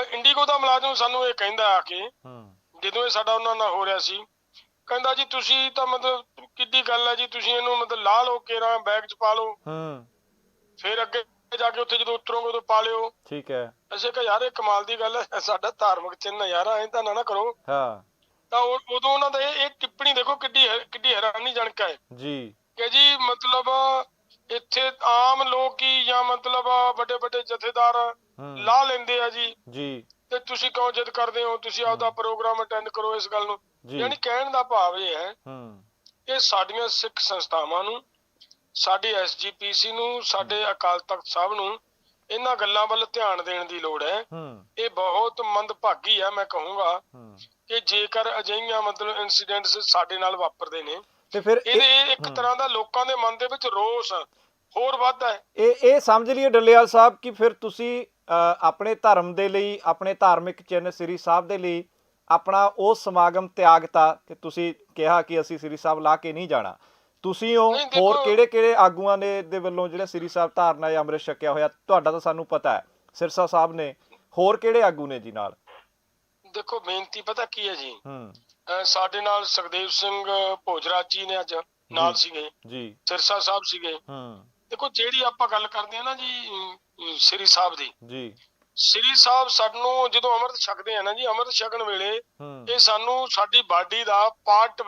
ਅ, ਇੰਡੀਗੋ ਦਾ ਮੁਲਾਜ਼ਮ ਸਾਨੂੰ ਇਹ ਕਹਿੰਦਾ ਆ ਕੇ ਹੂੰ। ਜਦੋਂ ਇਹ ਸਾਡਾ ਉਹਨਾਂ ਨਾਲ ਹੋ ਰਿਹਾ ਸੀ ਕਹਿੰਦਾ ਜੀ ਤੁਸੀਂ ਤਾਂ ਮਤਲਬ ਕਿੱਡੀ ਗੱਲ ਹੈ ਜੀ ਤੁਸੀਂ ਇਹਨੂੰ ਮਤਲਬ ਲਾ ਲਓ ਕੇਰਾ ਬੈਗ 'ਚ ਪਾ ਲਓ। ਹੂੰ। ਫਿਰ ਅੱਗੇ ਜਾ ਕੇ ਉੱਥੇ ਜਦੋਂ ਉਤਰੋਗੇ ਉਦੋਂ ਪਾ ਲਿਓ। ਠੀਕ ਹੈ। ਅਸੀਂ ਕਿਹਾ ਯਾਰ ਇਹ ਕਮਾਲ ਦੀ ਗੱਲ ਹੈ ਸਾਡਾ ਧਾਰਮਿਕ ਚਿੰਨ੍ਹ ਯਾਰ ਐਂ ਤਾਂ ਨਾ ਨਾ ਕਰੋ। ਹਾਂ। ਤਾਂ ਉਹ- ਉਦੋਂ ਉਹਨਾਂ ਦਾ ਇਹ ਇਹ ਟਿੱਪਣੀ ਦੇਖੋ ਕਿੱਡੀ ਹੈ- ਕਿੱਡੀ ਹੈਰਾਨੀਜਨਕ ਹੈ। ਜੀ। ਕਿ ਜੀ ਮਤਲਬ ਇੱਥੇ ਆਮ ਲੋਕ ਹੀ ਜਾਂ ਮਤਲਬ ਵੱਡੇ ਵੱਡੇ ਜਥੇਦਾਰ ਹੂੰ। ਲਾ ਲੈਂਦੇ ਆ ਜੀ। ਜੀ। ਤੇ ਤੁਸੀਂ ਕਿਉਂ ਜਿੱਦ ਕਰਦੇ ਹੋ? ਤੁਸੀਂ ਆਪਦਾ ਪ੍ਰੋਗਰਾਮ ਅਟੈਂਡ ਕਰੋ ਇਸ ਗੱਲ ਨੂੰ। ਜੀ। ਯਾਨੀ ਕਹਿਣ ਦਾ ਭਾਵ ਇਹ ਹੈ ਹੂੰ। ਕਿ ਸਾਡੀਆਂ ਸਿੱਖ ਸੰਸਥਾਵਾਂ ਨੂੰ ਸਾਡੀ ਐਸਜੀਪੀਸੀ ਨੂੰ ਸਾਡੇ ਅਕਾਲ ਤਖਤ ਸਾਹਿਬ ਨੂੰ ਇਹਨਾਂ ਗੱਲਾਂ ਵੱਲ ਧਿਆਨ ਦੇਣ ਦੀ ਲੋੜ ਹੈ। ਹੂੰ। ਇਹ ਬਹੁਤ ਮੰਦਭਾਗੀ ਹੈ ਮੈਂ ਕਹੂੰਗਾ ਹੂੰ। ਕਿ ਜੇਕਰ ਅਜਿਹੀਆਂ ਮਤਲਬ ਇਨਸੀਡੈਂਟਸ ਸਾਡੇ ਨਾਲ ਵਾਪਰਦੇ ਨੇ ਤੇ ਫਿਰ ਇਹ- ਇਹਦੇ ਇੱਕ ਤਰ੍ਹਾਂ ਦਾ ਲੋਕਾਂ ਦੇ ਮਨ ਦੇ ਵਿੱਚ ਰੋਸ ਹੋਰ ਵੱਧਦਾ ਹੈ। ਇਹ ਇਹ ਸਮਝ ਲਈਏ ਡੱਲੇਵਾਲ ਸਾਹਿਬ ਕਿ ਫਿਰ ਤੁਸੀਂ ਅ, ਆਪਣੇ ਧਰਮ ਦੇ ਲਈ ਆਪਣੇ ਧਾਰਮਿਕ ਚਿੰਨ੍ਹ ਸ੍ਰੀ ਸਾਹਿਬ ਦੇ ਲਈ ਆਪਣਾ ਉਹ ਸਮਾਗਮ ਤਿਆਗਤਾ ਕਿ ਤੁਸੀਂ ਕਿਹਾ ਕਿ ਅਸੀਂ ਸ੍ਰੀ ਸਾਹਿਬ ਲਾ ਕੇ ਨਹੀਂ ਜਾਣਾ। ਤੁਸੀਂ ਉਹ ਨਹੀਂ, ਦੇਖੋ- ਹੋਰ ਕਿਹੜੇ ਕਿਹੜੇ ਆਗੂਆਂ ਨੇ ਦੇ ਵੱਲੋਂ ਜਿਹੜਾ ਸ੍ਰੀ ਸਾਹਿਬ ਧਾਰਨਾ ਜਾਂ ਅੰਮ੍ਰਿਤ ਛਕਿਆ ਹੋਇਆ ਤੁਹਾਡਾ ਤਾਂ ਸਾਨੂੰ ਪਤਾ ਹੈ। ਸਿਰਸਾ ਸਾਹਿਬ ਨੇ ਹੋਰ ਕਿਹੜੇ ਆਗੂ ਨੇ ਜੀ ਨਾਲ? ਦੇਖੋ ਬੇਨਤੀ ਪਤਾ ਕੀ ਹੈ ਜੀ? ਹੂੰ। ਅਹ ਸਾਡੇ ਨਾਲ ਸੁਖਦੇਵ ਸਿੰਘ ਭੋਜਰਾਜ ਜੀ ਨੇ ਅੱਜ ਨਾਲ। ਸੀਗੇ। ਜੀ। ਸਿਰਸਾ ਸਾਹਿਬ ਸੀਗੇ। ਹੂੰ। ਦੇਖੋ ਜਿਹੜੀ ਆਪਾਂ ਗੱਲ ਕਰਦੇ ਆ ਨਾ ਜੀ ਅਮ, ਸ੍ਰੀ ਸਾਹਿਬ ਦੀ। ਜੀ। ਸ੍ਰੀ ਸਾਹਿਬ ਸਾਨੂੰ ਜਦੋਂ ਅੰਮ੍ਰਿਤ ਛਕਦੇ ਆ ਨਾ ਜੀ ਅੰਮ੍ਰਿਤ ਛਕਣ ਵੇਲੇ ਹੂੰ। ਇਹ ਸਾਨੂੰ ਸਾਡੀ ਬਾਡੀ ਦਾ ਪਾਰਟ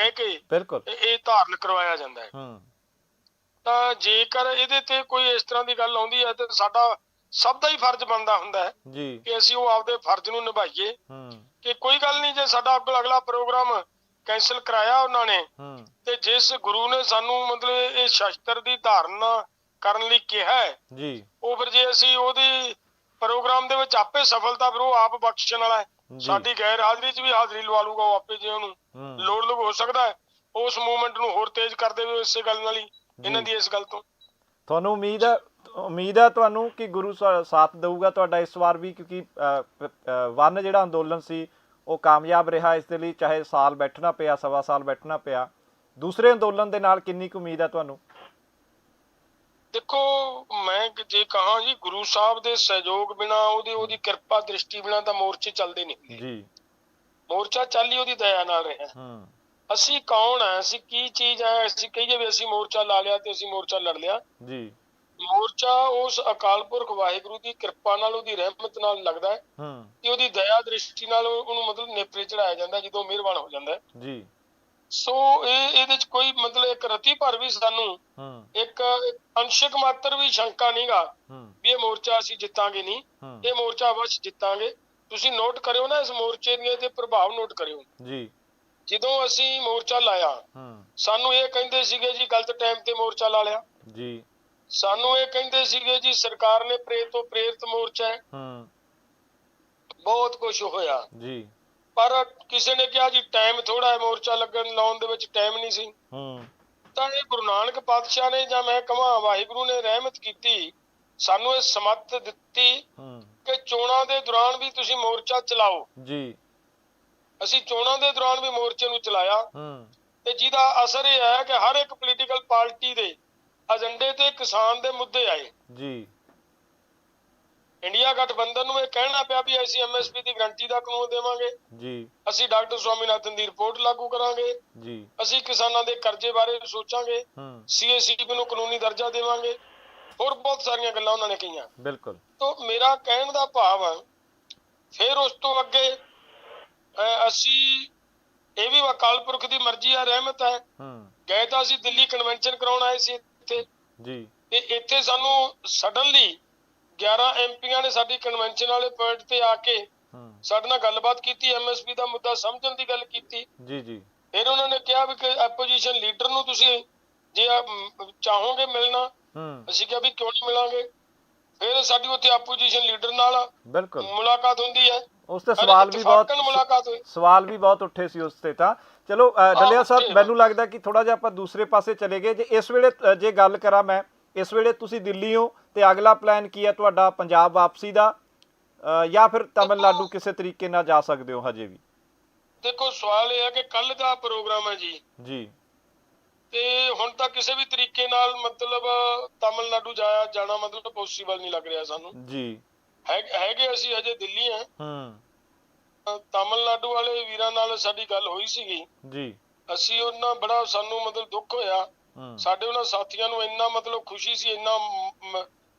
ਕਹਿ ਕੇ ਬਿਲਕੁਲ। ਇਹ ਧਾਰਨ ਕਰਵਾਇਆ ਜਾਂਦਾ ਹੈ। ਹੂੰ। ਤਾਂ ਜੇਕਰ ਇਹਦੇ ਤੇ ਕੋਈ ਇਸ ਤਰ੍ਹਾਂ ਦੀ ਗੱਲ ਆਉਂਦੀ ਹੈ ਤੇ ਸਾਡਾ ਸਭ ਦਾ ਹੀ ਫਰਜ਼ ਬਣਦਾ ਹੁੰਦਾ ਹੈ ਜੀ। ਕਿ ਅਸੀਂ ਉਹ ਆਪਦੇ ਫਰਜ਼ ਨੂੰ ਨਿਭਾਈਏ। ਹੂੰ। ਕਿ ਕੋਈ ਗੱਲ ਨਹੀਂ ਜੇ ਸਾਡਾ ਅੱਗ- ਅਗਲਾ ਪ੍ਰੋਗਰਾਮ ਕੈਨਸਲ ਕਰਾਇਆ ਉਹਨਾਂ ਨੇ ਹੂੰ। ਤੇ ਜਿਸ ਗੁਰੂ ਨੇ ਸਾਨੂੰ ਮਤਲਬ ਇਹ ਸ਼ਸਤਰ ਦੀ ਧਾਰਨਾ ਕਰਨ ਲਈ ਕਿਹਾ ਹੈ ਜੀ। ਉਹ ਫਿਰ ਜੇ ਅਸੀਂ ਉਹਦੀ ਪ੍ਰੋਗਰਾਮ ਦੇ ਵਿੱਚ ਆਪੇ ਸਫਲਤਾ ਫਿਰ ਉਹ ਆਪ ਬਖਸ਼ਣ ਵਾਲਾ ਹੈ। ਸਾਡੀ ਗੈਰ ਹਾਜ਼ਰੀ 'ਚ ਵੀ ਹਾਜ਼ਰੀ ਲਵਾ ਲੂਗਾ ਉਹ ਆਪੇ ਜੇ ਉਹਨੂੰ ਹੂੰ। ਲੋੜ ਲੋੜ ਹੋ ਸਕਦਾ ਹੈ। ਉਸ ਮੂਵਮੈਂਟ ਨੂੰ ਹੋਰ ਤੇਜ਼ ਕਰ ਦੇਵੇ ਇਸੇ ਗੱਲ ਨਾਲ ਹੀ ਇਹਨਾਂ ਦੀ ਇਸ ਗੱਲ ਤੋਂ। ਤੁਹਾਨੂੰ ਉਮੀਦ ਹੈ ਉਮੀਦ ਹੈ ਤੁਹਾਨੂੰ ਕਿ ਗੁਰੂ ਸਾ- ਸਾਥ ਦੇਊਗਾ ਤੁਹਾਡਾ ਇਸ ਵਾਰ ਵੀ ਕਿਉਂਕਿ ਅ, ਪ- ਅ, ਵਨ ਜਿਹੜਾ ਅੰਦੋਲਨ ਸੀ ਉਹ ਕਾਮਯਾਬ ਰਿਹਾ ਇਸ ਦੇ ਲਈ ਚਾਹੇ ਸਾਲ ਬੈਠਣਾ ਪਿਆ ਸਵਾ ਸਾਲ ਬੈਠਣਾ ਪਿਆ। ਦੂਸਰੇ ਅੰਦੋਲਨ ਦੇ ਨਾਲ ਕਿੰਨੀ ਕੁ ਉਮੀਦ ਹੈ ਤੁਹਾਨੂੰ? ਦੇਖੋ ਮੈਂ ਜੇ ਕਹਾਂ ਜੀ ਗੁਰੂ ਸਾਹਿਬ ਦੇ ਸਹਿਯੋਗ ਬਿਨਾ ਉਹਦੀ ਉਹਦੀ ਕਿਰਪਾ ਦ੍ਰਿਸ਼ਟੀ ਬਿਨਾ ਤਾਂ ਮੋਰਚੇ ਚੱਲਦੇ ਨਹੀਂ ਜੀ। ਮੋਰਚਾ ਚੱਲ ਹੀ ਉਹਦੀ ਦਇਆ ਨਾਲ ਰਿਹਾ। ਹੂੰ। ਅਸੀਂ ਕੌਣ ਆ? ਅਸੀਂ ਕੀ ਚੀਜ਼ ਆ? ਅਸੀਂ ਕਹੀਏ ਵੀ ਅਸੀਂ ਮੋਰਚਾ ਲਾ ਲਿਆ ਤੇ ਅਸੀਂ ਮੋਰਚਾ ਲੜ ਲਿਆ। ਜੀ। ਮੋਰਚਾ ਉਸ ਅਕਾਲ ਪੁਰਖ ਵਾਹਿਗੁਰੂ ਦੀ ਕਿਰਪਾ ਨਾਲ ਉਹਦੀ ਰਹਿਮਤ ਨਾਲ ਲੱਗਦਾ ਹੈ ਹੂੰ। ਤੇ ਉਹਦੀ ਦਇਆ ਦ੍ਰਿਸ਼ਟੀ ਨਾਲ ਉਹਨੂੰ ਮਤਲਬ ਨੇਪਰੇ ਚੜਾਇਆ ਜਾਂਦਾ ਜਦੋਂ ਮਿਹਰਬਾਨ ਹੋ ਜਾਂਦਾ ਹੈ। ਜੀ। ਸੋ ਇਹ ਇਹਦੇ ਚ ਕੋਈ ਮਤਲਬ ਇੱਕ ਰਤੀ ਭਰ ਵੀ ਸਾਨੂੰ ਹੂੰ। ਇੱਕ ਅੰਸ਼ਕ ਮਾਤਰ ਵੀ ਸ਼ੰਕਾ ਨਹੀਂਗਾ ਵੀ ਇਹ ਮੋਰਚਾ ਅਸੀਂ ਜਿੱਤਾਂਗੇ ਨਹੀਂ। ਇਹ ਮੋਰਚਾ ਅਵਸ਼ ਜਿੱਤਾਂਗੇ। ਤੁਸੀਂ ਨੋਟ ਕਰਿਓ ਨਾ ਇਸ ਮੋਰਚੇ ਦੀਆਂ ਤੇ ਪ੍ਰਭਾਵ ਨੋਟ ਕਰਿਓ। ਜੀ। ਜਦੋਂ ਅਸੀਂ ਮੋਰਚਾ ਲਾਇਆ ਸਾਨੂੰ ਇਹ ਕਹਿੰਦੇ ਸੀਗੇ ਜੀ ਗਲਤ ਟਾਈਮ ਤੇ ਮੋਰਚਾ ਲਾ ਲਿਆ। ਜੀ। ਸਾਨੂੰ ਇਹ ਕਹਿੰਦੇ ਸੀਗੇ ਜੀ ਸਰਕਾਰ ਨੇ ਪ੍ਰੇਰਿਤ ਤੋਂ ਪ੍ਰੇਰਿਤ ਮੋਰਚਾ ਹੈ। ਹੂੰ। ਬਹੁਤ ਕੁਝ ਹੋਇਆ। ਜੀ। ਪਰ ਕਿਸੇ ਨੇ ਕਿਹਾ ਜੀ ਟਾਈਮ ਥੋੜਾ ਹੈ ਮੋਰਚਾ ਲੱਗਣ ਲਾਉਣ ਦੇ ਵਿੱਚ ਟਾਈਮ ਨਹੀਂ ਸੀ। ਹੂੰ। ਤਾਂ ਇਹ ਗੁਰੂ ਨਾਨਕ ਪਾਤਸ਼ਾਹ ਨੇ ਜਾਂ ਮੈਂ ਕਹਾਂ ਵਾਹਿਗੁਰੂ ਨੇ ਰਹਿਮਤ ਕੀਤੀ ਸਾਨੂੰ ਇਹ ਸਮੱਤ ਦਿੱਤੀ ਹੂੰ। ਕਿ ਚੋਣਾਂ ਦੇ ਦੌਰਾਨ ਵੀ ਤੁਸੀਂ ਮੋਰਚਾ ਚਲਾਓ। ਜੀ। ਅਸੀਂ ਚੋਣਾਂ ਦੇ ਦੌਰਾਨ ਵੀ ਮੋਰਚੇ ਨੂੰ ਚਲਾਇਆ। ਹੂੰ। ਤੇ ਜਿਹਦਾ ਅਸਰ ਇਹ ਹੈ ਕਿ ਹਰ ਇੱਕ ਪੋਲੀਟੀਕਲ ਪਾਰਟੀ ਦੇ ਏਜੰਡੇ ਤੇ ਕਿਸਾਨ ਦੇ ਮੁੱਦੇ ਆਏ। ਜੀ। ਇੰਡੀਆ ਗਠਬੰਧਨ ਨੂੰ ਇਹ ਕਹਿਣਾ ਪਿਆ ਵੀ ਅਸੀਂ ਐਮਐਸਪੀ ਦੀ ਗਰੰਟੀ ਦਾ ਕਾਨੂੰਨ ਦੇਵਾਂਗੇ। ਜੀ। ਅਸੀਂ ਡਾਕਟਰ ਸਵਾਮੀਨਾਥਨ ਦੀ ਰਿਪੋਰਟ ਲਾਗੂ ਕਰਾਂਗੇ। ਜੀ। ਅਸੀਂ ਕਿਸਾਨਾਂ ਦੇ ਕਰਜ਼ੇ ਬਾਰੇ ਸੋਚਾਂਗੇ। ਹੂੰ। ਸੀਏਸੀਪੀ ਨੂੰ ਕਾਨੂੰਨੀ ਦਰਜਾ ਦੇਵਾਂਗੇ। ਹੋਰ ਬਹੁਤ ਸਾਰੀਆਂ ਗੱਲਾਂ ਉਹਨਾਂ ਨੇ ਕਹੀਆਂ। ਬਿਲਕੁਲ। ਤੋਂ ਮੇਰਾ ਕਹਿਣ ਦਾ ਭਾਵ ਹੈ ਫਿਰ ਉਸ ਤੋਂ ਅੱਗੇ ਅਸੀਂ ਇਹ ਵੀ ਅਕਾਲ ਪੁਰਖ ਦੀ ਮਰਜ਼ੀ ਆ ਰਹਿਮਤ ਹੈ। ਹੂੰ। ਗਏ ਤਾਂ ਅਸੀਂ ਦਿੱਲੀ ਕਨਵੈਨਸ਼ਨ ਕਰਾਉਣ ਆਏ ਸੀ ਇੱਥੇ। ਜੀ। ਤੇ ਇੱਥੇ ਸਾਨੂੰ ਸਡਨਲੀ 11 ਐਮਪੀਆਂ ਨੇ ਸਾਡੀ ਕਨਵੈਨਸ਼ਨ ਵਾਲੇ ਪੁਆਇੰਟ ਤੇ ਆ ਕੇ ਸਾਡੇ ਨਾਲ ਗੱਲਬਾਤ ਕੀਤੀ ਐਮਐਸਪੀ ਦਾ ਮੁੱਦਾ ਸਮਝਣ ਦੀ ਗੱਲ ਕੀਤੀ। ਜੀ ਜੀ। ਫਿਰ ਉਹਨਾਂ ਨੇ ਕਿਹਾ ਵੀ ਕਿ ਆਪੋਜੀਸ਼ਨ ਲੀਡਰ ਨੂੰ ਤੁਸੀਂ ਜੇ ਚਾਹੋਗੇ ਮਿਲਣਾ ਅਸੀਂ ਕਿਹਾ ਵੀ ਕਿਉਂ ਨਹੀਂ ਮਿਲਾਂਗੇ? ਫਿਰ ਸਾਡੀ ਉੱਥੇ ਆਪੋਜੀਸ਼ਨ ਲੀਡਰ ਨਾਲ ਬਿਲਕੁਲ। ਮੁਲਾਕਾਤ ਹੁੰਦੀ ਹੈ। ਉਸ ਤੇ ਸਵਾਲ ਵੀ ਬਹੁਤ ਸਵਾਲ ਵੀ ਬਹੁਤ ਉੱਠੇ ਸੀ ਉਸ ਤੇ ਤਾਂ। ਚਲੋ ਡੱਲਿਆ ਸਾਹਿਬ। ਮੈਨੂੰ ਲੱਗਦਾ ਕਿ ਥੋੜਾ ਜਿਹਾ ਆਪਾਂ ਦੂਸਰੇ ਪਾਸੇ ਚਲੇ ਗਏ। ਜੇ ਇਸ ਵੇਲੇ ਜੇ ਗੱਲ ਕਰਾਂ ਮੈਂ ਇਸ ਵੇਲੇ ਤੁਸੀਂ ਦਿੱਲੀ ਹੋ ਤੇ ਅਗਲਾ ਪਲਾਨ ਕੀ ਹੈ ਤੁਹਾਡਾ ਪੰਜਾਬ ਵਾਪਸੀ ਦਾ? ਜਾਂ ਫਿਰ ਤਮਿਲਨਾਡੂ ਕਿਸੇ ਤਰੀਕੇ ਨਾਲ ਜਾ ਸਕਦੇ ਹੋ ਹਜੇ ਵੀ? ਦੇਖੋ ਸਵਾਲ ਇਹ ਹੈ ਕਿ ਕੱਲ ਦਾ ਪ੍ਰੋਗਰਾਮ ਹੈ ਜੀ। ਜੀ। ਤੇ ਹੁਣ ਤਾਂ ਕਿਸੇ ਵੀ ਤਰੀਕੇ ਨਾਲ ਮਤਲਬ ਤਾਮਿਲਨਾਡੂ ਜਾਇਆ ਜਾਣਾ ਮਤਲਬ ਪੋਸੀਬਲ ਨਹੀਂ ਲੱਗ ਰਿਹਾ ਸਾਨੂੰ। ਜੀ। ਹੈ- ਹੈਗੇ ਅਸੀਂ ਹਜੇ ਦਿੱਲੀ ਆ ਹੂੰ। ਤਾਮਿਲਨਾਡੂ ਵਾਲੇ ਵੀਰਾਂ ਨਾਲ ਸਾਡੀ ਗੱਲ ਹੋਈ ਸੀਗੀ। ਜੀ। ਅਸੀਂ ਉਹਨਾਂ ਬੜਾ ਸਾਨੂੰ ਮਤਲਬ ਦੁੱਖ ਹੋਇਆ। ਸਾਡੇ ਉਹਨਾਂ ਸਾਥੀਆਂ ਨੂੰ ਇੰਨਾ ਮਤਲਬ ਖੁਸ਼ੀ ਸੀ ਇੰਨਾ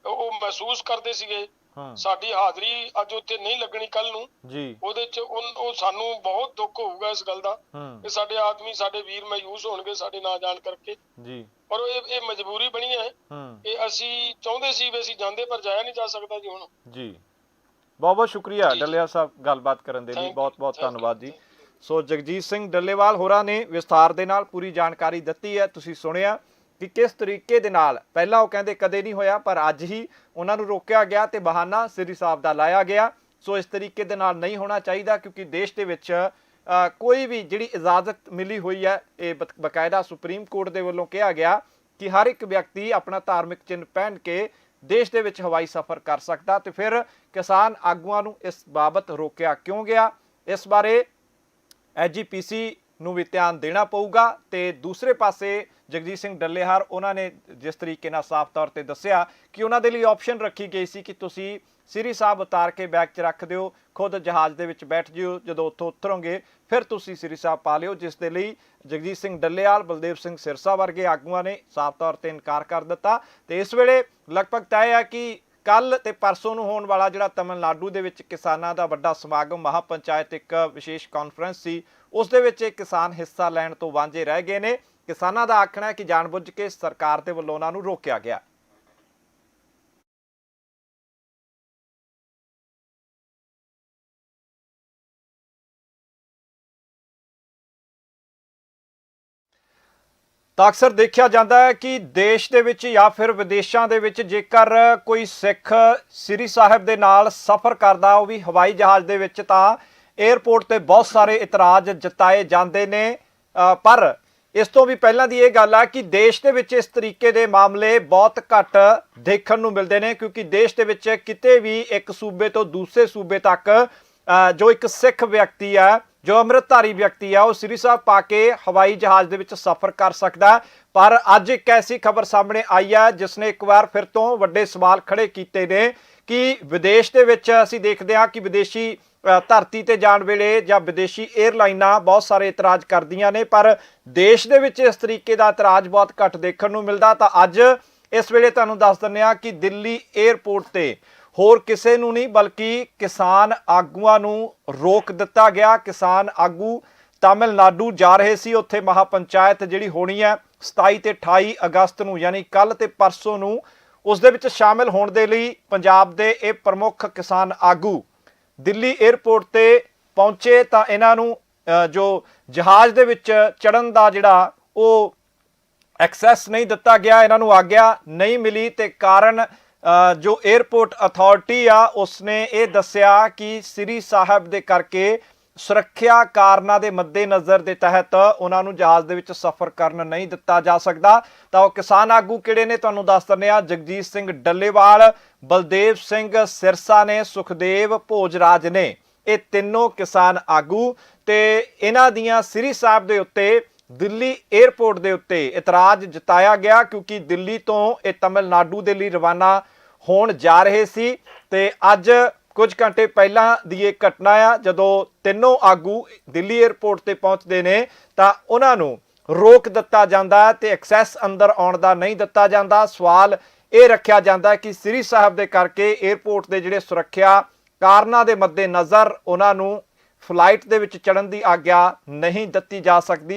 ਉਹ ਮਹਿਸੂਸ ਕਰਦੇ ਸੀਗੇ। ਸਾਡੀ ਹਾਜ਼ਰੀ ਅੱਜ ਉੱਥੇ ਨਹੀਂ ਲੱਗਣੀ ਕੱਲ ਨੂੰ। ਜੀ। ਉਹਦੇ ਚ ਉਹ ਸਾਨੂੰ ਬਹੁਤ ਦੁੱਖ ਹੋਊਗਾ ਇਸ ਗੱਲ ਦਾ ਕਿ ਸਾਡੇ ਆਦਮੀ ਸਾਡੇ ਵੀਰ ਮਾਯੂਸ ਹੋਣਗੇ ਸਾਡੇ ਨਾ ਜਾਣ ਕਰਕੇ। ਜੀ। ਪਰ ਇਹ ਇਹ ਮਜਬੂਰੀ ਬਣੀ ਹੈ ਇਹ ਅਸੀਂ ਚਾਹੁੰਦੇ ਸੀ ਵੀ ਅਸੀਂ ਜਾਂਦੇ ਪਰ ਜਾਇਆ ਨਹੀਂ ਜਾ ਸਕਦਾ ਜੀ ਹੁਣ। ਜੀ। ਬਹੁਤ ਬਹੁਤ ਸ਼ੁਕਰੀਆ। ਡੱਲਿਆ ਸਾਹਿਬ ਗੱਲਬਾਤ ਕਰਨ ਦੇ ਲਈ। ਬਹੁਤ ਬਹੁਤ ਧੰਨਵਾਦ ਜੀ। ਸੋ ਜਗਜੀਤ ਸਿੰਘ ਡੱਲੇਵਾਲ ਹੋਰਾਂ ਨੇ ਵਿਸਥਾਰ ਦੇ ਨਾਲ ਪੂਰੀ ਜਾਣਕਾਰੀ ਦਿੱਤੀ ਹੈ। ਤੁਸੀਂ ਸੁਣਿਆ ਕਿ ਕਿਸ ਤਰੀਕੇ ਦੇ ਨਾਲ, ਪਹਿਲਾਂ ਉਹ ਕਹਿੰਦੇ ਕਦੇ ਨਹੀਂ ਹੋਇਆ, ਪਰ ਅੱਜ ਹੀ ਉਹਨਾਂ ਨੂੰ ਰੋਕਿਆ ਗਿਆ ਤੇ ਬਹਾਨਾ ਸ੍ਰੀ ਸਾਹਿਬ ਦਾ ਲਾਇਆ ਗਿਆ। ਸੋ ਇਸ ਤਰੀਕੇ ਦੇ ਨਾਲ ਨਹੀਂ ਹੋਣਾ ਚਾਹੀਦਾ, ਕਿਉਂਕਿ ਦੇਸ਼ ਦੇ ਵਿੱਚ ਕੋਈ ਵੀ ਜਿਹੜੀ ਇਜਾਜ਼ਤ ਮਿਲੀ ਹੋਈ ਹੈ, ਇਹ ਬਕਾਇਦਾ ਸੁਪਰੀਮ ਕੋਰਟ ਦੇ ਵੱਲੋਂ ਕਿਹਾ ਗਿਆ ਕਿ ਹਰ ਇੱਕ ਵਿਅਕਤੀ ਆਪਣਾ ਧਾਰਮਿਕ ਚਿੰਨ੍ਹ ਪਹਿਨ ਕੇ ਦੇਸ਼ ਦੇ ਵਿੱਚ ਹਵਾਈ ਸਫ਼ਰ ਕਰ ਸਕਦਾ ਤੇ ਫਿਰ ਕਿਸਾਨ ਆਗੂਆਂ ਨੂੰ ਇਸ ਬਾਬਤ ਰੋਕਿਆ ਕਿਉਂ ਗਿਆ? ਇਸ ਬਾਰੇ ਐਜੀਪੀਸੀ ਨੂੰ ਵੀ ਧਿਆਨ ਦੇਣਾ ਪਊਗਾ ਤੇ ਦੂਸਰੇ ਪਾਸੇ ਜਗਜੀਤ ਸਿੰਘ ਡੱਲੇਹਾਰ, ਉਹਨਾਂ ਨੇ ਜਿਸ ਤਰੀਕੇ ਨਾਲ ਸਾਫ਼ ਤੌਰ ਤੇ ਦੱਸਿਆ ਕਿ ਉਹਨਾਂ ਦੇ ਲਈ ਆਪਸ਼ਨ ਰੱਖੀ ਗਈ ਸੀ ਕਿ ਤੁਸੀਂ ਸ੍ਰੀ ਸਾਹਿਬ ਉਤਾਰ ਕੇ ਬੈਗ 'ਚ ਰੱਖ ਦਿਓ, ਖੁਦ ਜਹਾਜ਼ ਦੇ ਵਿੱਚ ਬੈਠ ਜਿਓ, ਜਦੋਂ ਉੱਥੋਂ ਉਤਰੋਗੇ, ਫਿਰ ਤੁਸੀਂ ਸ੍ਰੀ ਸਾਹਿਬ ਪਾ ਲਿਓ, ਜਿਸ ਦੇ ਲਈ ਜਗਜੀਤ ਸਿੰਘ ਡੱਲੇਵਾਲ ਬਲਦੇਵ ਸਿੰਘ ਸਿਰਸਾ ਵਰਗੇ ਆਗੂਆਂ ਨੇ ਸਾਫ਼ ਤੌਰ ਤੇ ਇਨਕਾਰ ਕਰ ਦਿੱਤਾ। ਤੇ ਇਸ ਵੇਲੇ ਲਗਭਗ ਤੈਅ ਹੈ ਕਿ ਕੱਲ ਤੇ ਪਰਸੋਂ ਨੂੰ ਹੋਣ ਵਾਲਾ ਜਿਹੜਾ ਤਮਿਲਨਾਡੂ ਦੇ ਵਿੱਚ ਕਿਸਾਨਾਂ ਦਾ ਵੱਡਾ ਸਮਾਗਮ ਮਹਾਪੰਚਾਇਤ ਇੱਕ ਵਿਸ਼ੇਸ਼ ਕਾਨਫਰੰਸ ਸੀ, ਉਸ ਦੇ ਵਿੱਚ ਇਹ ਕਿਸਾਨ ਹਿੱਸਾ ਲੈਣ ਤੋਂ ਵਾਂਝੇ ਰਹਿ ਗਏ ਨੇ। ਕਿਸਾਨਾਂ ਦਾ ਆਖਣਾ ਹੈ ਕਿ ਜਾਣਬੁੱਝ ਕੇ ਸਰਕਾਰ ਦੇ ਵੱਲੋਂ ਉਹਨਾਂ ਨੂੰ ਰੋਕਿਆ ਗਿਆ। ਤਾਂ ਅਕਸਰ ਦੇਖਿਆ ਜਾਂਦਾ ਹੈ ਕਿ ਦੇਸ਼ ਦੇ ਵਿੱਚ ਜਾਂ ਫਿਰ ਵਿਦੇਸ਼ਾਂ ਦੇ ਵਿੱਚ ਜੇਕਰ ਕੋਈ ਸਿੱਖ ਸ੍ਰੀ ਸਾਹਿਬ ਦੇ ਨਾਲ ਸਫ਼ਰ ਕਰਦਾ, ਉਹ ਵੀ ਹਵਾਈ ਜਹਾਜ਼ ਦੇ ਵਿੱਚ, ਤਾਂ 에ਅਰਪੋਰਟ ਤੇ ਬਹੁਤ ਸਾਰੇ ਇਤਰਾਜ਼ ਜਤਾਏ ਜਾਂਦੇ ਨੇ। ਪਰ ਇਸ ਤੋਂ ਵੀ ਪਹਿਲਾਂ ਦੀ ਇਹ ਗੱਲ ਆ ਕਿ ਦੇਸ਼ ਦੇ ਵਿੱਚ ਇਸ ਤਰੀਕੇ ਦੇ ਮਾਮਲੇ ਬਹੁਤ ਘੱਟ ਦੇਖਣ ਨੂੰ ਮਿਲਦੇ ਨੇ, ਕਿਉਂਕਿ ਦੇਸ਼ ਦੇ ਵਿੱਚ ਕਿਤੇ ਵੀ ਇੱਕ ਸੂਬੇ ਤੋਂ ਦੂਸਰੇ ਸੂਬੇ ਤੱਕ ਜੋ ਇੱਕ ਸਿੱਖ ਵਿਅਕਤੀ ਆ ਜੋ ਅੰਮ੍ਰਿਤਧਾਰੀ ਵਿਅਕਤੀ ਆ, ਉਹ ਸ੍ਰੀ ਸਾਹਿਬ ਪਾ ਕੇ ਹਵਾਈ ਜਹਾਜ਼ ਦੇ ਵਿੱਚ ਸਫ਼ਰ ਕਰ ਸਕਦਾ ਪਰ ਅੱਜ ਇੱਕ ਐਸੀ ਖਬਰ ਸਾਹਮਣੇ ਆਈ ਹੈ ਜਿਸ ਨੇ ਇੱਕ ਵਾਰ ਫਿਰ ਤੋਂ ਵੱਡੇ ਸਵਾਲ ਖੜੇ ਕੀਤੇ ਨੇ ਕਿ ਵਿਦੇਸ਼ ਦੇ ਵਿੱਚ ਅਸੀਂ ਦੇਖਦੇ ਹਾਂ ਕਿ ਵਿਦੇਸ਼ੀ ਧਰਤੀ ਤੇ ਜਾਣ ਵੇਲੇ ਜਾਂ ਵਿਦੇਸ਼ੀ 에ਅਰਲਾਈਨਾਂ ਬਹੁਤ ਸਾਰੇ ਇਤਰਾਜ਼ ਕਰਦੀਆਂ ਨੇ। ਪਰ ਦੇਸ਼ ਦੇ ਵਿੱਚ ਇਸ ਤਰੀਕੇ ਦਾ ਇਤਰਾਜ਼ ਬਹੁਤ ਘੱਟ ਦੇਖਣ ਨੂੰ ਮਿਲਦਾ। ਤਾਂ ਅੱਜ ਇਸ ਵੇਲੇ ਤੁਹਾਨੂੰ ਦੱਸ ਦਿੰਦੇ ਹਾਂ ਕਿ ਦਿੱਲੀ 에ਅਰਪੋਰਟ ਤੇ ਹੋਰ ਕਿਸੇ ਨੂੰ ਨਹੀਂ, ਬਲਕਿ ਕਿਸਾਨ ਆਗੂਆਂ ਨੂੰ ਰੋਕ ਦਿੱਤਾ ਗਿਆ। ਕਿਸਾਨ ਆਗੂ ਤਾਮਿਲਨਾਡੂ ਜਾ ਰਹੇ ਸੀ। ਉੱਥੇ ਮਹਾਪੰਚਾਇਤ ਜਿਹੜੀ ਹੋਣੀ ਹੈ 27 ਤੇ 28 ਅਗਸਤ ਨੂੰ, ਯਾਨੀ ਕੱਲ ਤੇ ਪਰਸੋਂ ਨੂੰ, ਉਸ ਦੇ ਵਿੱਚ ਸ਼ਾਮਿਲ ਹੋਣ ਦੇ ਲਈ ਪੰਜਾਬ ਦੇ ਇਹ ਪ੍ਰਮੁੱਖ ਕਿਸਾਨ ਆਗੂ ਦਿੱਲੀ 에ਅਰਪੋਰਟ ਤੇ ਪਹੁੰਚੇ ਤਾਂ ਇਹਨਾਂ ਨੂੰ ਜੋ ਜਹਾਜ਼ ਦੇ ਵਿੱਚ ਚੜਨ ਦਾ ਜਿਹੜਾ ਉਹ ਐਕਸੈਸ ਨਹੀਂ ਦਿੱਤਾ ਗਿਆ, ਇਹਨਾਂ ਨੂੰ ਆਗਿਆ ਨਹੀਂ ਮਿਲੀ ਤੇ ਕਾਰਨ ਜੋ 에ਅਰਪੋਰਟ ਅਥਾਰਟੀ ਆ, ਉਸਨੇ ਇਹ ਦੱਸਿਆ ਕਿ ਸ੍ਰੀ ਸਾਹਿਬ ਦੇ ਕਰਕੇ ਸੁਰੱਖਿਆ ਕਾਰਨਾਂ ਦੇ ਮੱਦੇਨਜ਼ਰ ਦੇ ਤਹਿਤ ਉਹਨਾਂ ਨੂੰ ਜਹਾਜ਼ ਦੇ ਵਿੱਚ ਸਫ਼ਰ ਕਰਨ ਨਹੀਂ ਦਿੱਤਾ ਜਾ ਸਕਦਾ। ਤਾਂ ਉਹ ਕਿਸਾਨ ਆਗੂ ਕਿਹੜੇ ਨੇ ਤੁਹਾਨੂੰ ਦੱਸ ਦਿੰਦੇ ਆ ਜਗਜੀਤ ਸਿੰਘ ਡੱਲੇਵਾਲ, ਬਲਦੇਵ ਸਿੰਘ ਸਿਰਸਾ ਨੇ, ਸੁਖਦੇਵ ਭੋਜਰਾਜ ਨੇ। ਇਹ ਤਿੰਨੋਂ ਕਿਸਾਨ ਆਗੂ ਤੇ ਇਹਨਾਂ ਦੀਆਂ ਸ੍ਰੀ ਸਾਹਿਬ ਦੇ ਉੱਤੇ ਦਿੱਲੀ 에ਅਰਪੋਰਟ ਦੇ ਉੱਤੇ ਇਤਰਾਜ਼ ਜਤਾਇਆ ਗਿਆ ਕਿਉਂਕਿ ਦਿੱਲੀ ਤੋਂ ਇਹ ਤਮਿਲਨਾਡੂ ਦੇ ਲਈ ਰਵਾਨਾ ਹੋਣ ਜਾ ਰਹੇ ਸੀ ਤੇ ਅੱਜ ਕੁਝ ਘੰਟੇ ਪਹਿਲਾਂ ਦੀ ਇਹ ਘਟਨਾ ਆ, ਜਦੋਂ ਤਿੰਨੋਂ ਆਗੂ ਦਿੱਲੀ 에ਅਰਪੋਰਟ ਤੇ ਪਹੁੰਚਦੇ ਨੇ, ਤਾਂ ਉਹਨਾਂ ਨੂੰ ਰੋਕ ਦਿੱਤਾ ਜਾਂਦਾ ਤੇ ਐਕਸੈਸ ਅੰਦਰ ਆਉਣ ਦਾ ਨਹੀਂ ਦਿੱਤਾ ਜਾਂਦਾ। ਸਵਾਲ ਇਹ ਰੱਖਿਆ ਜਾਂਦਾ ਕਿ ਸ੍ਰੀ ਸਾਹਿਬ ਦੇ ਕਰਕੇ 에ਅਰਪੋਰਟ ਦੇ ਜਿਹੜੇ ਸੁਰੱਖਿਆ ਕਾਰਨਾਂ ਦੇ ਮੱਦੇ ਨਜ਼ਰ ਉਹਨਾਂ ਨੂੰ ਫਲਾਈਟ ਦੇ ਵਿੱਚ ਚੜਨ ਦੀ ਆਗਿਆ ਨਹੀਂ ਦਿੱਤੀ ਜਾ ਸਕਦੀ।